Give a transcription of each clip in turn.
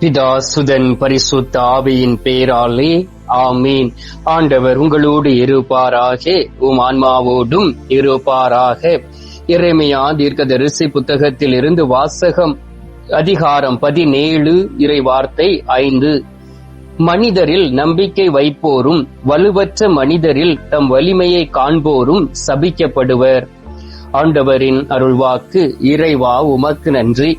பிதா சுதன் பரிசுத்த ஆவியின் பேராலே ஆமீன். ஆண்டவர் உங்களோடு இருப்பாராக உம் ஆன்மாவோடும் இருப்பாராக. இறைமையா தீர்க்கதரிசி புத்தகத்தில் இருந்து வாசகம் அதிகாரம் பதினேழு இறை வார்த்தை ஐந்து. மனிதரில் நம்பிக்கை வைப்போரும் வலுவற்ற மனிதரில் தம் வலிமையை காண்போரும் சபிக்கப்படுவர். ஆண்டவரின் அருள்வாக்கு இறைவா உமக்கு நன்றி.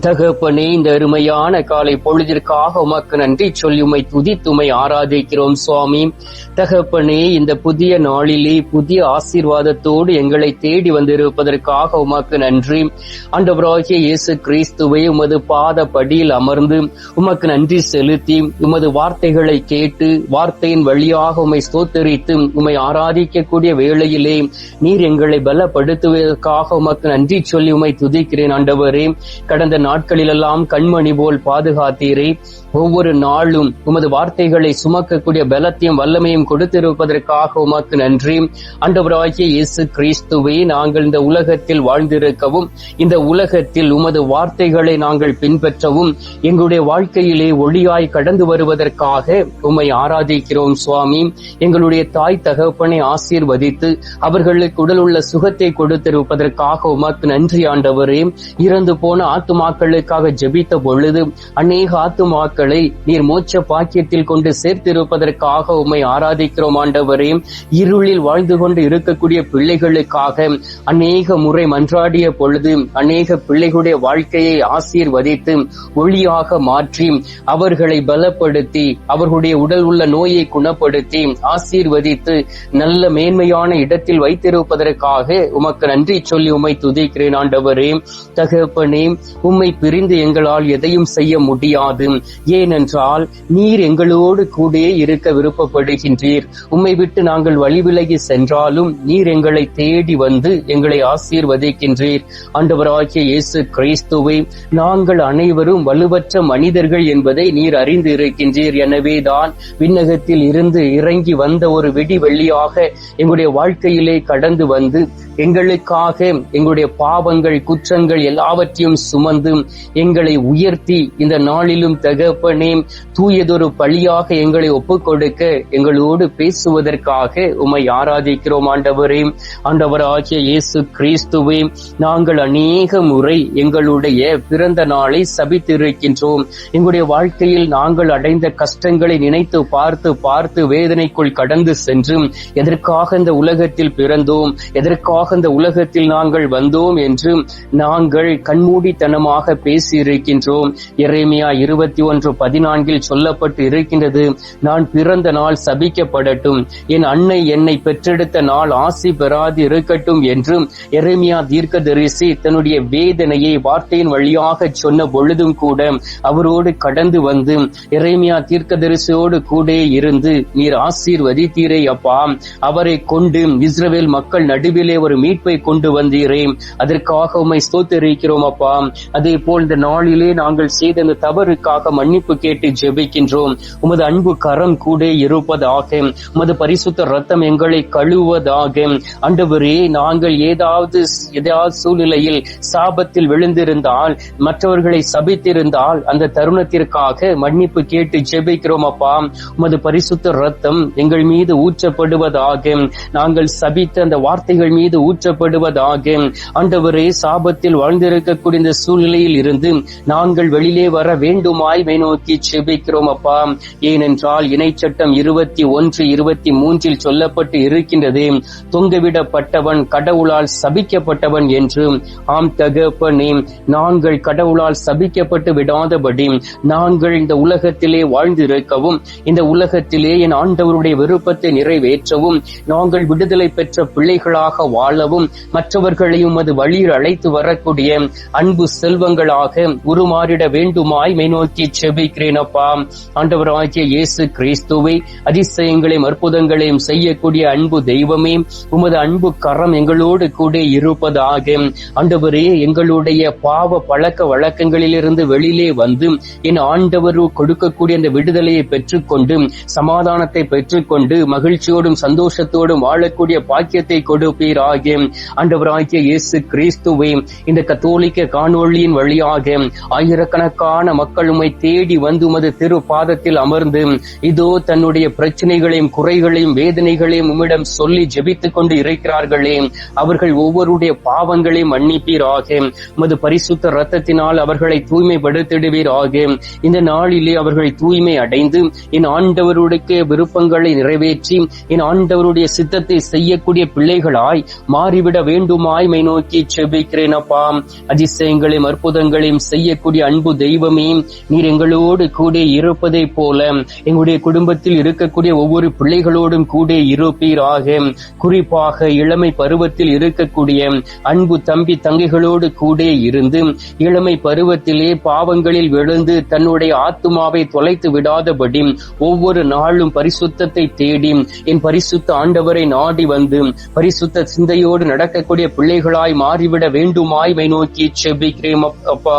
தகப்பனே இந்த அருமையான காலை பொழுதிற்காக உமக்கு நன்றி சொல்லி உமை துதித்துமை ஆராதிக்கிறோம் சுவாமி. தகப்பனே இந்த புதிய நாளிலே புதிய ஆசீர்வாதத்தோடு எங்களை தேடி வந்திருப்பதற்காக உமக்கு நன்றி. அண்டவராகிய இயேசு கிறிஸ்துவை உமது பாத படியில் அமர்ந்து உமக்கு நன்றி செலுத்தி உமது வார்த்தைகளை கேட்டு வார்த்தையின் வழியாக உமை ஸ்தோத்தரித்து உமை ஆராதிக்கக்கூடிய வேளையிலே நீர் எங்களை பலப்படுத்துவதற்காக உமக்கு நன்றி சொல்லி உமை துதிக்கிறேன் ஆண்டவரே. கடந்த நாட்களிலெல்லாம் கண்மணி போல் பாதுகாத்தீரே. ஒவ்வொரு நாளும் உமது வார்த்தைகளை சுமக்கக்கூடிய பலத்தையும் வல்லமையும் கொடுத்திருப்பதற்காக உமக்கு நன்றி. அண்டவராகிய இயேசு கிறிஸ்துவை நாங்கள் இந்த உலகத்தில் வாழ்ந்திருக்கவும் இந்த உலகத்தில் உமது வார்த்தைகளை நாங்கள் பின்பற்றவும் எங்களுடைய வாழ்க்கையிலே ஒளியாய் கடந்து வருவதற்காக உம்மை ஆராதிக்கிறோம் சுவாமி. எங்களுடைய தாய் தகப்பனை ஆசீர்வதித்து அவர்களுக்கு உடல் உள்ள சுகத்தை கொடுத்திருப்பதற்காக உமக்கு நன்றி ஆண்டவரே. இறந்து போன ஆத்துமாக்களுக்காக ஜெபித்த பொழுது அநேக ஆத்துமாக்களை நீர் மோட்ச பாக்கியத்தில் கொண்டு சேர்த்திருப்பதற்காக உம்மை ஆராதிக்கிறோம் ஆண்டவரே. இருளில் வாழ்ந்து கொண்டு இருக்கக்கூடிய பிள்ளைகளுக்காக அநேக முறை மன்றாடிய பொழுது அநேக பிள்ளைகளுடைய வாழ்க்கையை ஆசீர்வதித்து ஒளியாக மாற்றி அவர்களை பலப்படுத்தி அவர்களுடைய உடல் உள்ள நோயை குணப்படுத்தி ஆசீர்வதித்து நல்ல மேன்மையான இடத்தில் வைத்திருப்பதற்காக உமக்கு நன்றி சொல்லி உமை துதிக்கிறேன் ஆண்டவரே. தகப்பனே உம்மை உம்மை பிரிந்து எங்களால் எதையும் செய்ய முடியாது. ஏனென்றால் நீர் எங்களோடு கூட இருக்க விருப்பப்படுகின்றீர். உம்மை விட்டு நாங்கள் வழிவிலகி சென்றாலும் நீர் எங்களை தேடி வந்து எங்களை ஆசீர்வதிக்கின்றீர். ஆண்டவராகிய இயேசு கிறிஸ்துவை நாங்கள் அனைவரும் வலுவற்ற மனிதர்கள் என்பதை நீர் அறிந்து இருக்கின்றீர் எனவேதான் விண்ணகத்தில் இருந்து இறங்கி வந்த ஒரு வெடி வெள்ளியாக எங்களுடைய வாழ்க்கையிலே கடந்து வந்து எங்களுக்காக எங்களுடைய பாவங்கள் குற்றங்கள் எல்லாவற்றையும் சுமந்து எங்களை உயர்த்தி இந்த நாளிலும் தகப்பனே தூயதொரு பழியாக எங்களை ஒப்புக் கொடுக்க எங்களோடு பேசுவதற்காக உமை ஆராதிக்கிறோம் ஆண்டவரே. ஆண்டவர் ஆகிய இயேசு கிறிஸ்துவே நாங்கள் அநேக முறை எங்களுடைய பிறந்த நாளை சபித்திருக்கின்றோம். எங்களுடைய வாழ்க்கையில் நாங்கள் அடைந்த கஷ்டங்களை நினைத்து பார்த்து பார்த்து வேதனைக்குள் கடந்து சென்று எதற்காக இந்த உலகத்தில் பிறந்தோம் எதற்காக இந்த உலகத்தில் நாங்கள் வந்தோம் என்று நாங்கள் கண்மூடித்தனமாக பேசியிருக்கின்றோம். இறைமையா இருபத்தி ஒன்று பதினான்கில் சொல்லப்பட்டு இருக்கின்றது நான் பிறந்த நாள் சபிக்கப்படட்டும். என் அன்னை என்னை பெற்றெடுத்த நாள் ஆசி பெறாது இருக்கட்டும் என்று எரேமியா தீர்க்கதரிசி தன்னுடைய வேதனையை வார்த்தையின் வழியாக சொன்ன பொழுதும் கூட அவரோடு கடந்து வந்து எரேமியா தீர்க்கதரிசியோடு கூட இருந்து நீர் ஆசீர்வதித்தீரே அப்பா. அவரை கொண்டு இஸ்ரேல் மக்கள் நடுவிலே ஒரு மீட்பை கொண்டு வந்தீரே. அதற்காக உம்மை ஸ்தோத்தரிக்கிறோம் அப்பா. அதே போல் இந்த நாளிலே நாங்கள் செய்த இந்த தவறுக்காக மன்னிப்பு கேட்டு ஜெபிக்கின்றோம். உமது அன்பு கரம் கூட இருப்பதாக உமது பரிசுத்த ரத்தம் எங்களை கழுவதாக அண்டவரே நாங்கள் ஏதாவது ஏதாவது சூழ்நிலையில் சாபத்தில் விழுந்திருந்தால் மற்றவர்களை சபித்திருந்தால் அந்த தருணத்திற்காக மன்னிப்பு கேட்டு ஜெபிக்கிறோம் அப்பா. உமது பரிசுத்த ரத்தம் எங்கள் மீது ஊற்றப்படுவதாக நாங்கள் சபித்த அந்த வார்த்தைகள் மீது ஊற்றப்படுவதாக. அண்டவரே சாபத்தில் வாழ்ந்திருக்கக்கூடிய இந்த சூழ்நிலை நிலையில் இருந்து நாங்கள் வெளியிலே வர வேண்டுமாய் மை நோக்கி செபிக்கிறோம் அப்பா. ஏனென்றால் இணைச்சட்டம் இருபத்தி ஒன்று இருபத்தி மூன்றில் சொல்லப்பட்டு இருக்கின்றது. தொங்கவிடப்பட்டவன் கடவுளால் சபிக்கப்பட்டவன் என்று. ஆம் தகப்பனே நாங்கள் கடவுளால் சபிக்கப்பட்டு விடாதபடி நாங்கள் இந்த உலகத்திலே வாழ்ந்திருக்கவும் இந்த உலகத்திலே என் ஆண்டவருடைய விருப்பத்தை நிறைவேற்றவும் நாங்கள் விடுதலை பெற்ற பிள்ளைகளாக வாழவும் மற்றவர்களையும் அது வழியில் அழைத்து வரக்கூடிய அன்பு செல்வ செல்வங்களாக உருமாறிட வேண்டுமாய் மை செபிக்கிறேன் அப்பா ஆண்டவராகிய இயேசு கிறிஸ்துவை அதிசயங்களையும் அற்புதங்களையும் செய்யக்கூடிய அன்பு தெய்வமே உமது அன்பு கரம் எங்களோடு கூட இருப்பதாக. ஆண்டவரே எங்களுடைய பாவ பழக்க வழக்கங்களிலிருந்து வெளியிலே வந்து என் ஆண்டவரு கொடுக்கக்கூடிய அந்த விடுதலையை பெற்றுக்கொண்டு சமாதானத்தை பெற்றுக்கொண்டு மகிழ்ச்சியோடும் சந்தோஷத்தோடும் வாழக்கூடிய பாக்கியத்தை கொடுப்பீராக. ஆண்டவராகிய இயேசு கிறிஸ்துவை இந்த கத்தோலிக்க காணொளியின் வழியாக ஆயிரக்கணக்கான மக்கள் உமை தேடி வந்து உமது திரு பாதத்தில் அமர்ந்து இதோ தன்னுடைய பிரச்சனைகளையும் குறைகளையும் வேதனைகளையும் உம்மிடம் சொல்லி ஜெபித்துக் கொண்டு இருக்கிறார்களே. அவர்கள் ஒவ்வொருடைய பாவங்களையும் மன்னிப்பீராக. உமது பரிசுத்த ரத்தத்தினால் அவர்களை தூய்மைப்படுத்திடுவீராக. இந்த நாளிலே அவர்கள் தூய்மை அடைந்து என் ஆண்டவருடைய விருப்பங்களை நிறைவேற்றி என் ஆண்டவருடைய சித்தத்தை செய்யக்கூடிய பிள்ளைகளாய் மாறிவிட வேண்டுமாய் மை நோக்கி செபிக்கிறேன் அப்பா. அதிசயங்களையும் அற்புதங்களையும் செய்யக்கூடிய அன்பு தெய்வமே நீர் எங்களோடு கூட இருப்பதை போல எங்களுடைய குடும்பத்தில் இருக்கக்கூடிய ஒவ்வொரு பிள்ளைகளோடும் கூட இருப்பீராக. குறிப்பாக இளமை பருவத்தில் இருக்கக்கூடிய அன்பு தம்பி தங்கைகளோடு கூட இருந்து இளமை பருவத்திலே பாவங்களில் விழுந்து தன்னுடைய ஆத்துமாவை தொலைத்து விடாதபடி ஒவ்வொரு நாளும் பரிசுத்தத்தை தேடி என் பரிசுத்த ஆண்டவரை நாடி வந்து பரிசுத்த சிந்தையோடு நடக்கக்கூடிய பிள்ளைகளாய் மாறிவிட வேண்டுமாய் நோக்கி செபிக்கிறேன் அப்பா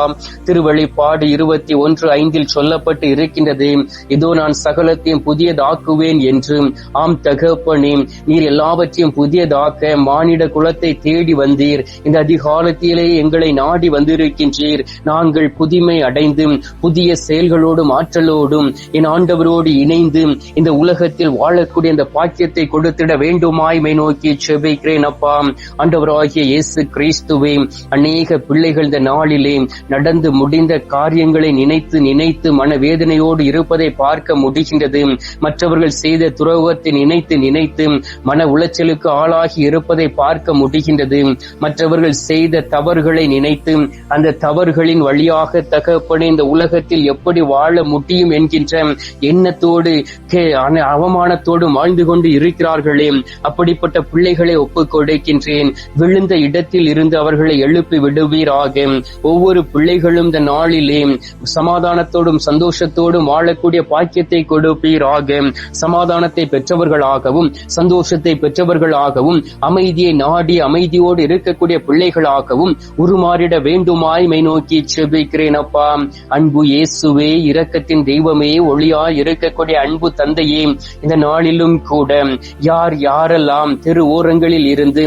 திருவழிப்பாடு இருபத்தி ஒன்று ஐந்தில் சொல்லப்பட்டு இருக்கின்றது. இதோ நான் சகலத்தையும் புதியதாக்குவேன் என்று. ஆம் தகப்பனே நீர் எல்லாவற்றையும் புதியதாக்க மானிட குலத்தை தேடி வந்தீர். இந்த அதிகாலத்திலே எங்களை நாடி வந்திருக்கின்றீர். நாங்கள் புதுமை அடைந்து புதிய செயல்களோடும் ஆற்றலோடும் என் ஆண்டவரோடு இணைந்து இந்த உலகத்தில் வாழக்கூடிய இந்த பாக்கியத்தை கொடுத்திட வேண்டுமாய் மை நோக்கி செபிக்கிறேன் அப்பா. ஆண்டவராகிய இயேசு கிறிஸ்துவே அநேக பிள்ளைகள் இந்த நாளில் வாழ்க்கையிலே நடந்து முடிந்த காரியங்களை நினைத்து நினைத்து மனவேதனையோடு இருப்பதை பார்க்க முடிகின்றது. மற்றவர்கள் செய்த துரோகத்தை நினைத்து நினைத்து மன உளைச்சலுக்கு ஆளாகி இருப்பதை பார்க்க முடிகின்றது. மற்றவர்கள் செய்த தவறுகளை நினைத்து அந்த தவறுகளின் வழியாக தகப்பன இந்த உலகத்தில் எப்படி வாழ முடியும் என்கின்ற எண்ணத்தோடு அவமானத்தோடு வாழ்ந்து கொண்டு இருக்கிறார்களே அப்படிப்பட்ட பிள்ளைகளை ஒப்புக் கொடுக்கின்றேன். விழுந்த இடத்தில் இருந்து அவர்களை எழுப்பி விடுவீராக. ஓ ஒவ்வொரு பிள்ளைகளும் இந்த நாளிலே சமாதானத்தோடும் சந்தோஷத்தோடும் வாழக்கூடிய பாக்கியத்தை கொடுப்பீராக. சமாதானத்தை பெற்றவர்களாகவும் சந்தோஷத்தை பெற்றவர்களாகவும் அமைதியை நாடி அமைதியோடு இருக்கக்கூடிய பிள்ளைகளாகவும் உருமாறிட வேண்டுமாய் மை நோக்கி செபிக்கிறேன் அப்பா. அன்பு இயேசுவே இரக்கத்தின் தெய்வமே ஒளியா இருக்கக்கூடிய அன்பு தந்தையே இந்த நாளிலும் கூட யார் யாரெல்லாம் தெரு ஓரங்களில் இருந்து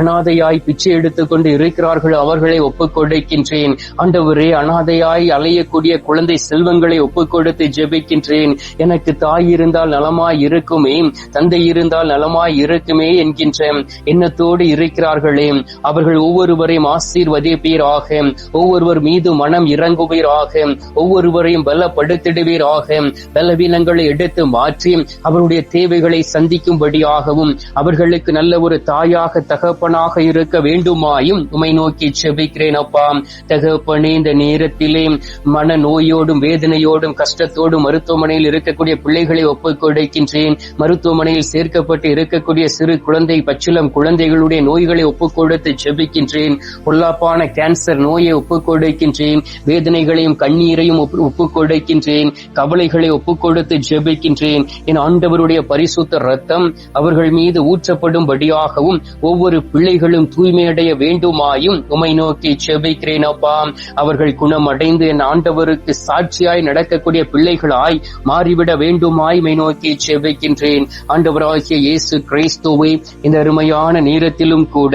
அனாதையாய் பிச்சை எடுத்துக்கொண்டு இருக்கிறார்கள் அவர்களை ஒப்புக் கொடுக்கின்றேன் ஆண்டவரே அனாதையாய் அலையக்கூடிய குழந்தை செல்வங்களை ஒப்புக் கொடுத்து ஜெபிக்கின்றேன். எனக்கு தாய் இருந்தால் நலமாய் இருக்குமே தந்தை இருந்தால் நலமாய் இருக்குமே என்கின்ற எண்ணத்தோடு இருக்கிறார்களே. அவர்கள் ஒவ்வொருவரையும் ஆசீர்வதிப்பீராக. ஒவ்வொருவர் மீது மனம் இறங்குவீராக. ஒவ்வொருவரையும் பலப்படுத்திடுவீராக. பலவீனங்களை எடுத்து மாற்றி அவருடைய தேவைகளை சந்திக்கும்படியாகவும் அவர்களுக்கு நல்ல ஒரு தாயாக தகப்பனாக இருக்க வேண்டுமாயும் உமை நோக்கி செபிக்கிறேன் அப்பா. தகப்பனே இந்த நேரத்திலே மன நோயோடும் வேதனையோடும் கஷ்டத்தோடும் மருத்துவமனையில் இருக்கக்கூடிய பிள்ளைகளை ஒப்புக்கொடுக்கின்றேன் மருத்துவமனையில் சேர்க்கப்பட்டு இருக்கக்கூடிய சிறு குழந்தை பச்சிலம் குழந்தைகளுடைய நோய்களை ஒப்புக்கொடுத்து செபிக்கின்றேன் பொல்லாப்பான கேன்சர் நோயை ஒப்புக்கொடுக்கின்றேன் வேதனைகளையும் கண்ணீரையும் ஒப்பு- கொடுக்கின்றேன். கவலைகளை ஒப்புக்கொடுத்து ஜெபிக்கின்றேன். என் ஆண்டவருடைய பரிசுத்த ரத்தம் அவர்கள் மீது ஊற்றப்படும்படியாகவும் ஒவ்வொரு பிள்ளைகளும் தூய்மையடைய வேண்டுமாயும் உமை நோக்கி செபிக்கிறேன் அப்பா அவர்கள் குணமடைந்து என் ஆண்டவருக்கு சாட்சியாய் நடக்கக்கூடிய பிள்ளைகளாய் மாறிவிட வேண்டுமாய் மை நோக்கி செவிக்கின்றேன் ஆண்டவராகிய இயேசு கிறிஸ்துவை இந்த அருமையான நேரத்திலும் கூட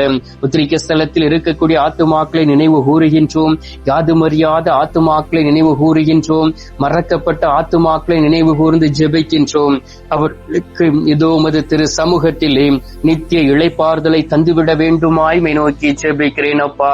உத்திரிக்க ஸ்தலத்தில் இருக்கக்கூடிய ஆத்துமாக்களை நினைவு கூறுகின்றோம். யாதுமறியாத ஆத்துமாக்களை நினைவு கூறுகின்றோம். மறக்கப்பட்ட ஆத்துமாக்களை நினைவு கூர்ந்து ஜெபிக்கின்றோம். அவர்களுக்கு இதோ மது திரு சமூகத்திலே நித்திய இளைப்பாறுதலை தந்துவிட வேண்டுமாய் நோக்கி ஜெபிக்கிறேன் அப்பா.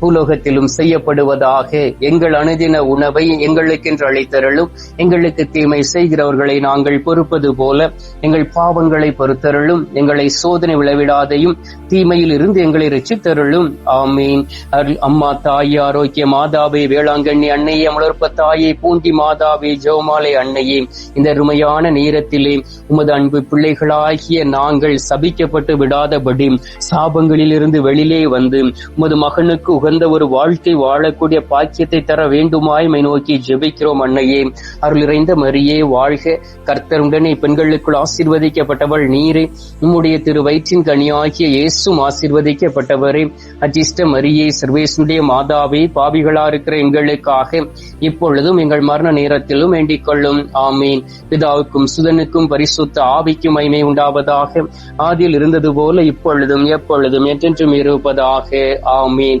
பூலோகத்திலும் செய்யப்படுவதாக எங்கள் அனுதின உணவை எங்களுக்கென்று அளித்தருளும் எங்களுக்கு தீமை செய்கிறவர்களை நாங்கள் பொறுப்பது போல எங்கள் பாவங்களை பொறுத்தருளும் எங்களை சோதனை விளைவிடாதையும் தீமையில் இருந்து எங்களை ரசித்தருளும் ஆமீன். அம்மா தாய் ஆரோக்கிய மாதாவே வேளாங்கண்ணி அன்னையே அமலர்ப்ப தாயே பூண்டி மாதாவே ஜோமாலை அன்னையே இந்த அருமையான நேரத்திலே உமது அன்பு பிள்ளைகளாகிய நாங்கள் சபிக்கப்பட்டு விடாதபடி சாபங்களில் இருந்து வெளியிலே வந்து உமது மகனுக்கு உகந்த ஒரு வாழ்க்கை வாழக்கூடிய பாக்கியத்தை தர வேண்டுமாய் மை நோக்கி ஜெபிக்கிறோம் அன்னையே. அருள் இறைந்த மரியே வாழ்க. கர்த்தருடனே பெண்களுக்குள் ஆசீர்வதிக்கப்பட்டவள் நீரே. உம்முடைய திரு வயிற்றின் கனியாகிய இயேசும் ஆசீர்வதிக்கப்பட்டவரே. அஜிஷ்ட மரியே சர்வேசுடைய மாதாவே பாவிகளா இருக்கிற எங்களுக்காக இப்பொழுதும் எங்கள் மரண நேரத்திலும் வேண்டிக் கொள்ளும். ஆமீன். பிதாவுக்கும் சுதனுக்கும் பரிசுத்த ஆவிக்கும் மைமை உண்டாவதாக. ஆதியில் இருந்தது போல இப்பொழுதும் எப்பொழுதும் என்றென்றும் இருப்பதாக. ஆமீன்.